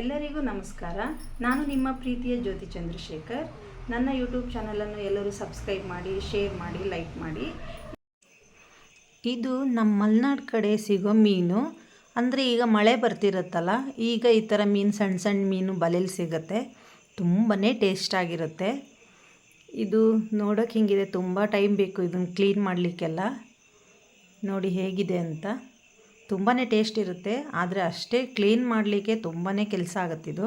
ಎಲ್ಲರಿಗೂ ನಮಸ್ಕಾರ. ನಾನು ನಿಮ್ಮ ಪ್ರೀತಿಯ ಜ್ಯೋತಿ ಚಂದ್ರಶೇಖರ್. ನನ್ನ ಯೂಟ್ಯೂಬ್ ಚಾನಲನ್ನು ಎಲ್ಲರೂ ಸಬ್ಸ್ಕ್ರೈಬ್ ಮಾಡಿ, ಶೇರ್ ಮಾಡಿ, ಲೈಕ್ ಮಾಡಿ. ಇದು ನಮ್ಮ ಮಲೆನಾಡು ಕಡೆ ಸಿಗೋ ಮೀನು. ಅಂದರೆ ಈಗ ಮಳೆ ಬರ್ತಿರುತ್ತಲ್ಲ, ಈಗ ಈ ಥರ ಮೀನು ಸಣ್ಣ ಸಣ್ಣ ಮೀನು ಬಲೆಯಲ್ಲಿ ಸಿಗುತ್ತೆ. ತುಂಬಾ ಟೇಸ್ಟ್ ಆಗಿರುತ್ತೆ. ಇದು ನೋಡೋಕೆ ಹಿಂಗಿದೆ, ತುಂಬ ಟೈಮ್ ಬೇಕು ಇದನ್ನು ಕ್ಲೀನ್ ಮಾಡಲಿಕ್ಕೆಲ್ಲ. ನೋಡಿ ಹೇಗಿದೆ ಅಂತ. ತುಂಬಾ ಟೇಸ್ಟ್ ಇರುತ್ತೆ. ಆದರೆ ಅಷ್ಟೇ ಕ್ಲೀನ್ ಮಾಡಲಿಕ್ಕೆ ತುಂಬಾ ಕೆಲಸ ಆಗುತ್ತಿದು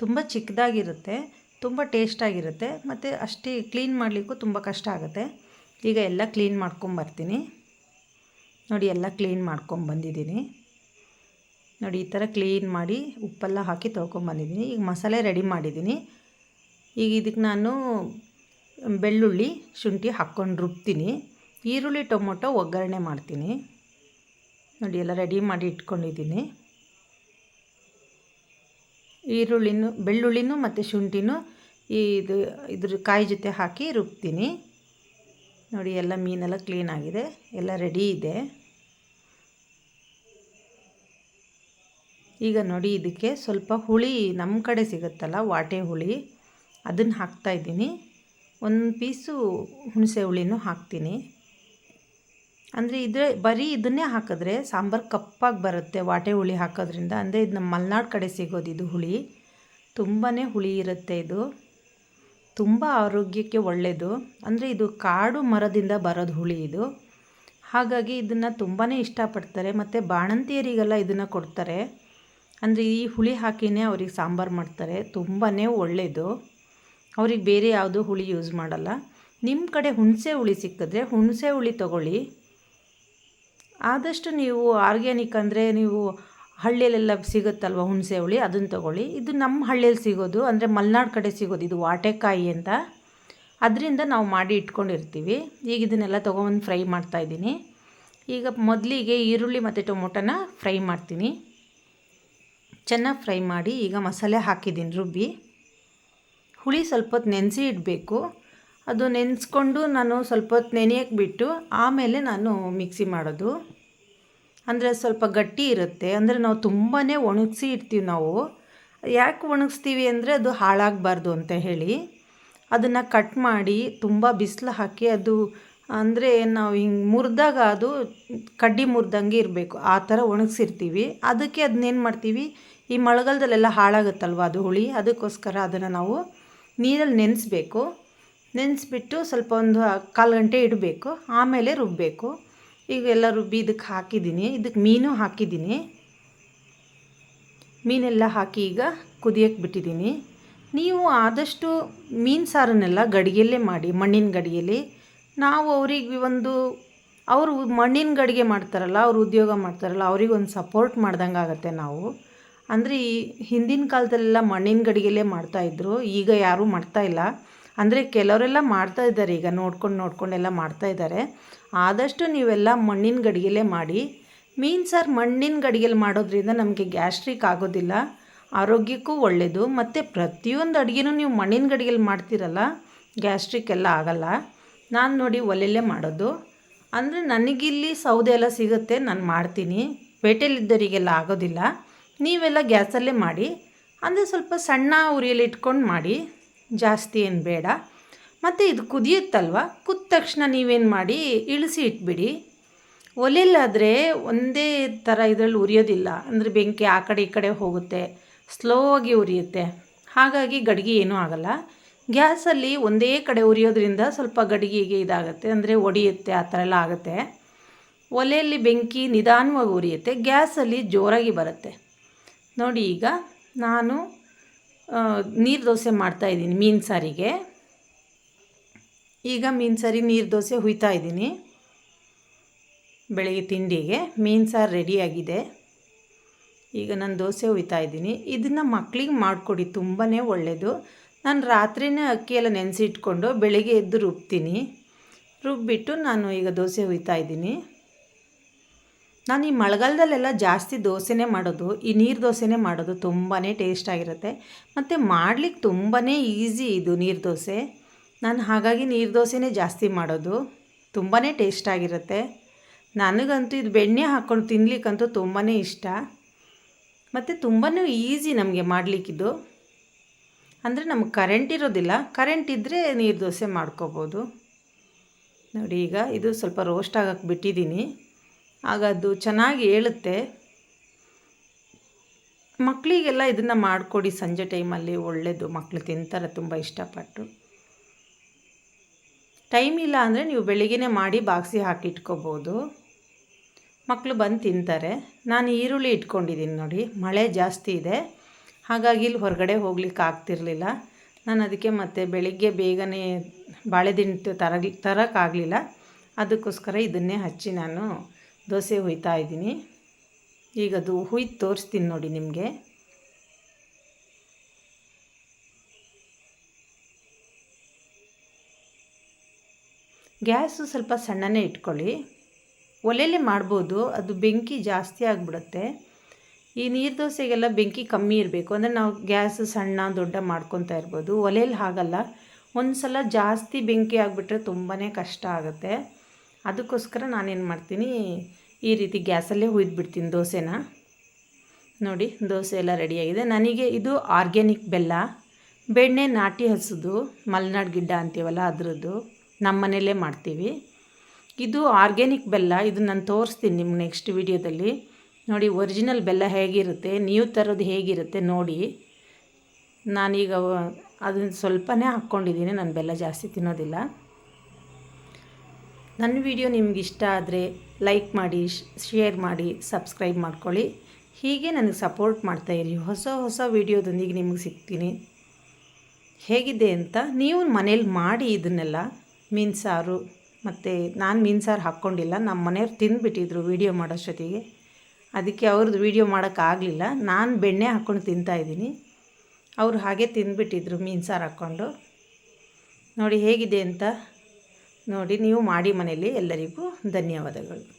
ತುಂಬ ಚಿಕ್ಕದಾಗಿರುತ್ತೆ, ತುಂಬ ಟೇಸ್ಟಾಗಿರುತ್ತೆ ಮತ್ತು ಅಷ್ಟೇ ಕ್ಲೀನ್ ಮಾಡಲಿಕ್ಕೂ ತುಂಬ ಕಷ್ಟ ಆಗುತ್ತೆ. ಈಗ ಎಲ್ಲ ಕ್ಲೀನ್ ಮಾಡ್ಕೊಂಬರ್ತೀನಿ ನೋಡಿ, ಎಲ್ಲ ಕ್ಲೀನ್ ಮಾಡ್ಕೊಂಬಂದಿದ್ದೀನಿ ನೋಡಿ, ಈ ಥರ ಕ್ಲೀನ್ ಮಾಡಿ ಉಪ್ಪೆಲ್ಲ ಹಾಕಿ ತೊಳ್ಕೊಂಬಂದಿದ್ದೀನಿ ಈಗ ಮಸಾಲೆ ರೆಡಿ ಮಾಡಿದ್ದೀನಿ. ಈಗ ಇದಕ್ಕೆ ನಾನು ಬೆಳ್ಳುಳ್ಳಿ ಶುಂಠಿ ಹಾಕ್ಕೊಂಡು ರುಬ್ತೀನಿ. ಈರುಳ್ಳಿ, ಟೊಮೊಟೊ ಒಗ್ಗರಣೆ ಮಾಡ್ತೀನಿ. ನೋಡಿ, ಎಲ್ಲ ರೆಡಿ ಮಾಡಿ ಇಟ್ಕೊಂಡಿದ್ದೀನಿ. ಈರುಳ್ಳಿನೂ, ಬೆಳ್ಳುಳ್ಳಿನೂ ಮತ್ತು ಶುಂಠಿನೂ ಇದು, ಇದ್ರ ಕಾಯಿ ಜೊತೆ ಹಾಕಿ ರುಬ್ತೀನಿ. ನೋಡಿ, ಎಲ್ಲ ಮೀನೆಲ್ಲ ಕ್ಲೀನ್ ಆಗಿದೆ, ಎಲ್ಲ ರೆಡಿ ಇದೆ. ಈಗ ನೋಡಿ, ಇದಕ್ಕೆ ಸ್ವಲ್ಪ ಹುಳಿ ನಮ್ಮ ಕಡೆ ಸಿಗುತ್ತಲ್ಲ, ವಾಟೆ ಹುಳಿ, ಅದನ್ನು ಹಾಕ್ತಾಯಿದ್ದೀನಿ ಒಂದು ಪೀಸು ಹುಣಸೆ ಹುಳಿನೂ ಹಾಕ್ತೀನಿ. ಅಂದರೆ ಇದ್ರೆ ಬರೀ ಇದನ್ನೇ ಹಾಕಿದ್ರೆ ಸಾಂಬಾರು ಕಪ್ಪಾಗಿ ಬರುತ್ತೆ, ವಾಟೆ ಹುಳಿ ಹಾಕೋದ್ರಿಂದ. ಅಂದರೆ ಇದು ನಮ್ಮ ಮಲೆನಾಡು ಕಡೆ ಸಿಗೋದು ಇದು ಹುಳಿ. ತುಂಬಾ ಹುಳಿ ಇರುತ್ತೆ ಇದು. ತುಂಬ ಆರೋಗ್ಯಕ್ಕೆ ಒಳ್ಳೆಯದು ಅಂದರೆ ಇದು ಕಾಡು ಮರದಿಂದ ಬರೋದು ಹುಳಿ ಇದು. ಹಾಗಾಗಿ ಇದನ್ನು ತುಂಬಾ ಇಷ್ಟಪಡ್ತಾರೆ. ಮತ್ತು ಬಾಣಂತಿಯರಿಗೆಲ್ಲ ಇದನ್ನು ಕೊಡ್ತಾರೆ. ಅಂದರೆ ಈ ಹುಳಿ ಹಾಕಿನೇ ಅವ್ರಿಗೆ ಸಾಂಬಾರು ಮಾಡ್ತಾರೆ. ತುಂಬಾ ಒಳ್ಳೆಯದು ಅವ್ರಿಗೆ ಬೇರೆ ಯಾವುದು ಹುಳಿ ಯೂಸ್ ಮಾಡಲ್ಲ. ನಿಮ್ಮ ಕಡೆ ಹುಣಸೆ ಹುಳಿ ಸಿಕ್ಕಿದ್ರೆ ಹುಣಸೆ ಹುಳಿ ತೊಗೊಳ್ಳಿ. ಆದಷ್ಟು ನೀವು ಆರ್ಗ್ಯಾನಿಕ್ ಅಂದರೆ ನೀವು ಹಳ್ಳಿಯಲ್ಲೆಲ್ಲ ಸಿಗುತ್ತಲ್ವ ಹುಣಸೆ ಹುಳಿ, ಅದನ್ನು ತೊಗೊಳ್ಳಿ. ಇದು ನಮ್ಮ ಹಳ್ಳಿಯಲ್ಲಿ ಸಿಗೋದು, ಅಂದರೆ ಮಲೆನಾಡು ಕಡೆ ಸಿಗೋದು, ಇದು ವಾಟೆಕಾಯಿ ಅಂತ. ಅದರಿಂದ ನಾವು ಮಾಡಿ ಇಟ್ಕೊಂಡಿರ್ತೀವಿ. ಈಗ ಇದನ್ನೆಲ್ಲ ತೊಗೊಬಂದು ಫ್ರೈ ಮಾಡ್ತಾಯಿದ್ದೀನಿ ಈಗ ಮೊದಲಿಗೆ ಈರುಳ್ಳಿ ಮತ್ತು ಟೊಮೊಟೊನ ಫ್ರೈ ಮಾಡ್ತೀನಿ. ಚೆನ್ನಾಗಿ ಫ್ರೈ ಮಾಡಿ ಈಗ ಮಸಾಲೆ ಹಾಕಿದ್ದೀನಿ ರುಬ್ಬಿ. ಹುಳಿ ಸ್ವಲ್ಪ ಹೊತ್ತು ನೆನೆಸಿ ಇಡಬೇಕು. ಅದು ನೆನೆಸ್ಕೊಂಡು ನಾನು ಸ್ವಲ್ಪ ಹೊತ್ತು ನೆನೆಯಕ್ಕೆ ಬಿಟ್ಟು ಆಮೇಲೆ ನಾನು ಮಿಕ್ಸಿ ಮಾಡೋದು. ಅಂದರೆ ಸ್ವಲ್ಪ ಗಟ್ಟಿ ಇರುತ್ತೆ. ಅಂದರೆ ನಾವು ತುಂಬಾ ಒಣಗಿಸಿ ಇಡ್ತೀವಿ ನಾವು. ಯಾಕೆ ಒಣಗಿಸ್ತೀವಿ ಅಂದರೆ ಅದು ಹಾಳಾಗಬಾರ್ದು ಅಂತ ಹೇಳಿ. ಅದನ್ನು ಕಟ್ ಮಾಡಿ ತುಂಬ ಬಿಸಿಲು ಹಾಕಿ ಅದು ಅಂದರೆ ನಾವು ಹಿಂಗೆ ಮುರಿದಾಗ ಅದು ಕಡ್ಡಿ ಮುರಿದಂಗೆ ಇರಬೇಕು. ಆ ಥರ ಒಣಗಿಸಿರ್ತೀವಿ. ಅದಕ್ಕೆ ಅದನ್ನೇನು ಮಾಡ್ತೀವಿ? ಈ ಮಳೆಗಾಲದಲ್ಲೆಲ್ಲ ಹಾಳಾಗುತ್ತಲ್ವ ಅದು ಹುಳಿ? ಅದಕ್ಕೋಸ್ಕರ ಅದನ್ನು ನಾವು ನೀರಲ್ಲಿ ನೆನೆಸ್ಬೇಕು. ನೆನೆಸ್ಬಿಟ್ಟು ಸ್ವಲ್ಪ ಒಂದು ಕಾಲು ಗಂಟೆ ಇಡಬೇಕು, ಆಮೇಲೆ ರುಬ್ಬಬೇಕು ಈಗ ಎಲ್ಲ ರುಬ್ಬಿ ಇದಕ್ಕೆ ಹಾಕಿದ್ದೀನಿ ಇದಕ್ಕೆ ಮೀನು ಹಾಕಿದ್ದೀನಿ. ಮೀನೆಲ್ಲ ಹಾಕಿ ಈಗ ಕುದಿಯಕ್ಕೆ ಬಿಟ್ಟಿದ್ದೀನಿ. ನೀವು ಆದಷ್ಟು ಮೀನು ಸಾರನ್ನೆಲ್ಲ ಗಡಿಗೆಯಲ್ಲೇ ಮಾಡಿ, ಮಣ್ಣಿನ ಗಡಿಗೆಯಲ್ಲಿ ನಾವು ಅವ್ರಿಗೆ ಒಂದು, ಅವರು ಮಣ್ಣಿನ ಗಡಿಗೆ ಮಾಡ್ತಾರಲ್ಲ, ಅವ್ರು ಉದ್ಯೋಗ ಮಾಡ್ತಾರಲ್ಲ ಅವ್ರಿಗೊಂದು ಸಪೋರ್ಟ್ ಮಾಡ್ದಂಗೆ ಆಗುತ್ತೆ ನಾವು. ಅಂದರೆ ಈ ಹಿಂದಿನ ಕಾಲದಲ್ಲೆಲ್ಲ ಮಣ್ಣಿನ ಗಡಿಗೆಯಲ್ಲೇ ಮಾಡ್ತಾಯಿದ್ರು ಈಗ ಯಾರೂ ಮಾಡ್ತಾಯಿಲ್ಲ ಅಂದರೆ ಕೆಲವರೆಲ್ಲ ಮಾಡ್ತಾ ಇದ್ದಾರೆ ಈಗ, ನೋಡ್ಕೊಂಡು ನೋಡ್ಕೊಂಡೆಲ್ಲ ಮಾಡ್ತಾ ಇದ್ದಾರೆ. ಆದಷ್ಟು ನೀವೆಲ್ಲ ಮಣ್ಣಿನ ಗಡಿಗೆಲೇ ಮಾಡಿ. ಮೀನು ಸಾರು ಮಣ್ಣಿನ ಗಡಿಗೆಲಿ ಮಾಡೋದ್ರಿಂದ ನಮಗೆ ಗ್ಯಾಸ್ಟ್ರಿಕ್ ಆಗೋದಿಲ್ಲ, ಆರೋಗ್ಯಕ್ಕೂ ಒಳ್ಳೆಯದು ಮತ್ತು ಪ್ರತಿಯೊಂದು ಅಡುಗೆನೂ ನೀವು ಮಣ್ಣಿನ ಗಡಿಗೆಲಿ ಮಾಡ್ತೀರಲ್ಲ, ಗ್ಯಾಸ್ಟ್ರಿಕ್ ಎಲ್ಲ ಆಗಲ್ಲ. ನಾನು ನೋಡಿ ಒಲೆಯಲ್ಲೇ ಮಾಡೋದು. ಅಂದರೆ ನನಗಿಲ್ಲಿ ಸೌದೆ ಎಲ್ಲ ಸಿಗುತ್ತೆ, ನಾನು ಮಾಡ್ತೀನಿ. ಪೇಟೆಯಲ್ಲಿದ್ದವರಿಗೆಲ್ಲ ಆಗೋದಿಲ್ಲ. ನೀವೆಲ್ಲ ಗ್ಯಾಸಲ್ಲೇ ಮಾಡಿ. ಅಂದರೆ ಸ್ವಲ್ಪ ಸಣ್ಣ ಉರಿಯಲ್ಲಿ ಇಟ್ಕೊಂಡು ಮಾಡಿ. ಜಾಸ್ತಿ ಏನು ಬೇಡ. ಮತ್ತು ಇದು ಕುದಿಯುತ್ತಲ್ವ? ಕುದ ತಕ್ಷಣ ನೀವೇನು ಮಾಡಿ, ಇಳಿಸಿ ಇಟ್ಬಿಡಿ. ಒಲೆಯಲ್ಲಾದರೆ ಒಂದೇ ಥರ ಇದರಲ್ಲಿ ಉರಿಯೋದಿಲ್ಲ. ಅಂದರೆ ಬೆಂಕಿ ಆ ಕಡೆ ಈ ಕಡೆ ಹೋಗುತ್ತೆ ಸ್ಲೋ ಆಗಿ ಉರಿಯುತ್ತೆ. ಹಾಗಾಗಿ ಗಡಿಗೆ ಏನೂ ಆಗಲ್ಲ. ಗ್ಯಾಸಲ್ಲಿ ಒಂದೇ ಕಡೆ ಉರಿಯೋದ್ರಿಂದ ಸ್ವಲ್ಪ ಗಡಿಗೆಗೆ ಇದಾಗುತ್ತೆ. ಅಂದರೆ ಒಡೆಯುತ್ತೆ, ಆ ಥರ ಎಲ್ಲ ಆಗುತ್ತೆ. ಒಲೆಯಲ್ಲಿ ಬೆಂಕಿ ನಿಧಾನವಾಗಿ ಉರಿಯುತ್ತೆ. ಗ್ಯಾಸಲ್ಲಿ ಜೋರಾಗಿ ಬರುತ್ತೆ. ನೋಡಿ ಈಗ ನಾನು ನೀರು ದೋಸೆ ಮಾಡ್ತಾ ಇದ್ದೀನಿ ಮೀನು ಸಾರಿಗೆ. ಈಗ ಮೀನು ಸಾರಿ ನೀರು ದೋಸೆ ಹುಯ್ತಾ ಇದ್ದೀನಿ. ಬೆಳಗ್ಗೆ ತಿಂಡಿಗೆ ಮೀನು ಸಾರು ರೆಡಿಯಾಗಿದೆ ಈಗ ನಾನು ದೋಸೆ ಹುಯ್ತಾ ಇದ್ದೀನಿ. ಇದನ್ನು ಮಕ್ಕಳಿಗೆ ಮಾಡಿಕೊಡಿ ತುಂಬಾ ಒಳ್ಳೆಯದು ನಾನು ರಾತ್ರಿನೇ ಅಕ್ಕಿಯೆಲ್ಲ ನೆನೆಸಿಟ್ಕೊಂಡು ಬೆಳಗ್ಗೆ ಎದ್ದು ರುಬ್ತೀನಿ. ರುಬ್ಬಿಟ್ಟು ನಾನು ಈಗ ದೋಸೆ ಹುಯ್ತಾ ಇದ್ದೀನಿ. ನಾನು ಈ ಮಳೆಗಾಲದಲ್ಲೆಲ್ಲ ಜಾಸ್ತಿ ದೋಸೆನೇ ಮಾಡೋದು, ಈ ನೀರು ದೋಸೆನೇ ಮಾಡೋದು ತುಂಬಾ ಟೇಸ್ಟಾಗಿರುತ್ತೆ ಮತ್ತು ಮಾಡ್ಲಿಕ್ಕೆ ತುಂಬಾ ಈಸಿ ಇದು ನೀರು ದೋಸೆ. ನಾನು ಹಾಗಾಗಿ ನೀರು ದೋಸೆನೇ ಜಾಸ್ತಿ ಮಾಡೋದು ತುಂಬಾ ಟೇಸ್ಟಾಗಿರುತ್ತೆ ನನಗಂತೂ ಇದು ಬೆಣ್ಣೆ ಹಾಕ್ಕೊಂಡು ತಿನ್ಲಿಕ್ಕಂತೂ ತುಂಬಾ ಇಷ್ಟ. ಮತ್ತು ತುಂಬಾ ಈಸಿ ನಮಗೆ ಮಾಡಲಿಕ್ಕಿದು ಅಂದರೆ ನಮಗೆ ಕರೆಂಟ್ ಇರೋದಿಲ್ಲ ಕರೆಂಟ್ ಇದ್ದರೆ ನೀರು ದೋಸೆ ಮಾಡ್ಕೋಬೋದು. ನೋಡಿ ಈಗ ಇದು ಸ್ವಲ್ಪ ರೋಸ್ಟ್ ಆಗಕ್ಕೆ ಬಿಟ್ಟಿದ್ದೀನಿ ಆಗ ಅದು ಚೆನ್ನಾಗಿ ಏಳುತ್ತೆ. ಮಕ್ಕಳಿಗೆಲ್ಲ ಇದನ್ನು ಮಾಡಿಕೊಡಿ ಸಂಜೆ ಟೈಮಲ್ಲಿ ಒಳ್ಳೆಯದು ಮಕ್ಕಳು ತಿಂತಾರೆ, ತುಂಬ ಇಷ್ಟಪಟ್ಟು ಟೈಮ್ ಇಲ್ಲ ಅಂದರೆ ನೀವು ಬೆಳಿಗ್ಗೆ ಮಾಡಿ ಬಾಕ್ಸಿ ಹಾಕಿ ಇಟ್ಕೋಬೋದು. ಮಕ್ಕಳು ಬಂದು ತಿಂತಾರೆ. ನಾನು ಈರುಳ್ಳಿ ಇಟ್ಕೊಂಡಿದ್ದೀನಿ ನೋಡಿ. ಮಳೆ ಜಾಸ್ತಿ ಇದೆ. ಹಾಗಾಗಿ ಇಲ್ಲಿ ಹೊರಗಡೆ ಹೋಗ್ಲಿಕ್ಕೆ ಆಗ್ತಿರಲಿಲ್ಲ. ನಾನು ಅದಕ್ಕೆ ಮತ್ತೆ ಬೆಳಿಗ್ಗೆ ಬೇಗನೆ ಬಾಳೆದಿಂಟು ತರಗಿ ತರೋಕ್ಕಾಗಲಿಲ್ಲ. ಅದಕ್ಕೋಸ್ಕರ ಇದನ್ನೇ ಹಚ್ಚಿ ನಾನು ದೋಸೆ ಹುಯ್ತಾ ಇದ್ದೀನಿ. ಈಗ ಅದು ಹುಯ್ದು ತೋರಿಸ್ತೀನಿ ನೋಡಿ ನಿಮಗೆ. ಗ್ಯಾಸು ಸ್ವಲ್ಪ ಸಣ್ಣನೇ ಇಟ್ಕೊಳ್ಳಿ. ಒಲೆಯಲ್ಲೇ ಮಾಡ್ಬೋದು, ಅದು ಬೆಂಕಿ ಜಾಸ್ತಿ ಆಗಿಬಿಡುತ್ತೆ. ಈ ನೀರು ದೋಸೆಗೆಲ್ಲ ಬೆಂಕಿ ಕಮ್ಮಿ ಇರಬೇಕು. ಅಂದರೆ ನಾವು ಗ್ಯಾಸ್ ಸಣ್ಣ ದೊಡ್ಡ ಮಾಡ್ಕೊತಾ ಇರ್ಬೋದು. ಒಲೆಯಲ್ಲಿ ಹಾಗಲ್ಲ. ಒಂದು ಸಲ ಜಾಸ್ತಿ ಬೆಂಕಿ ಆಗಿಬಿಟ್ರೆ ತುಂಬಾ ಕಷ್ಟ ಆಗುತ್ತೆ. ಅದಕ್ಕೋಸ್ಕರ ನಾನೇನು ಮಾಡ್ತೀನಿ, ಈ ರೀತಿ ಗ್ಯಾಸಲ್ಲೇ ಹುಯ್ದುಬಿಡ್ತೀನಿ ದೋಸೆನ. ನೋಡಿ, ದೋಸೆ ಎಲ್ಲ ರೆಡಿಯಾಗಿದೆ ನನಗೆ ಇದು ಆರ್ಗ್ಯಾನಿಕ್ ಬೆಲ್ಲ, ಬೆಣ್ಣೆ ನಾಟಿ ಹಸಿದು, ಮಲೆನಾಡು ಗಿಡ್ಡ ಅಂತೀವಲ್ಲ ಅದರದ್ದು ನಮ್ಮ ಮಾಡ್ತೀವಿ. ಇದು ಆರ್ಗ್ಯಾನಿಕ್ ಬೆಲ್ಲ, ಇದು ನಾನು ತೋರಿಸ್ತೀನಿ ನಿಮ್ಮ ನೆಕ್ಸ್ಟ್ ವಿಡಿಯೋದಲ್ಲಿ. ನೋಡಿ ಒರಿಜಿನಲ್ ಬೆಲ್ಲ ಹೇಗಿರುತ್ತೆ, ನೀವು ತರೋದು ಹೇಗಿರುತ್ತೆ ನೋಡಿ. ನಾನೀಗ ಅದನ್ನು ಸ್ವಲ್ಪನೇ ಹಾಕ್ಕೊಂಡಿದ್ದೀನಿ, ನಾನು ಬೆಲ್ಲ ಜಾಸ್ತಿ ತಿನ್ನೋದಿಲ್ಲ. ನನ್ನ ವಿಡಿಯೋ ನಿಮ್ಗೆ ಇಷ್ಟ ಆದರೆ ಲೈಕ್ ಮಾಡಿ, ಶೇರ್ ಮಾಡಿ, ಸಬ್ಸ್ಕ್ರೈಬ್ ಮಾಡ್ಕೊಳ್ಳಿ. ಹೀಗೆ ನನಗೆ ಸಪೋರ್ಟ್ ಮಾಡ್ತಾಯಿರಿ ಹೊಸ ಹೊಸ ವಿಡಿಯೋದೊಂದಿಗೆ ನಿಮಗೆ ಸಿಗ್ತೀನಿ. ಹೇಗಿದೆ ಅಂತ ನೀವು ಮನೇಲಿ ಮಾಡಿ ಇದನ್ನೆಲ್ಲ ಮೀನು ಸಾರು ಮತ್ತು ನಾನು ಮೀನು ಸಾರು ಹಾಕ್ಕೊಂಡಿಲ್ಲ, ನಮ್ಮ ಮನೆಯವ್ರು ತಿಂದುಬಿಟ್ಟಿದ್ರು ವೀಡಿಯೋ ಮಾಡೋಷ್ಟೊತ್ತಿಗೆ ಅದಕ್ಕೆ ಅವ್ರದ್ದು ವೀಡಿಯೋ ಮಾಡೋಕ್ಕಾಗಲಿಲ್ಲ ನಾನು ಬೆಣ್ಣೆ ಹಾಕ್ಕೊಂಡು ತಿಂತಾಯಿದ್ದೀನಿ ಅವರು ಹಾಗೆ ತಿಂದುಬಿಟ್ಟಿದ್ರು ಮೀನು ಸಾರು ಹಾಕ್ಕೊಂಡು. ನೋಡಿ ಹೇಗಿದೆ ಅಂತ ನೋಡಿ ನೀವು ಮಾಡಿ ಮನೆಯಲ್ಲಿ ಎಲ್ಲರಿಗೂ ಧನ್ಯವಾದಗಳು.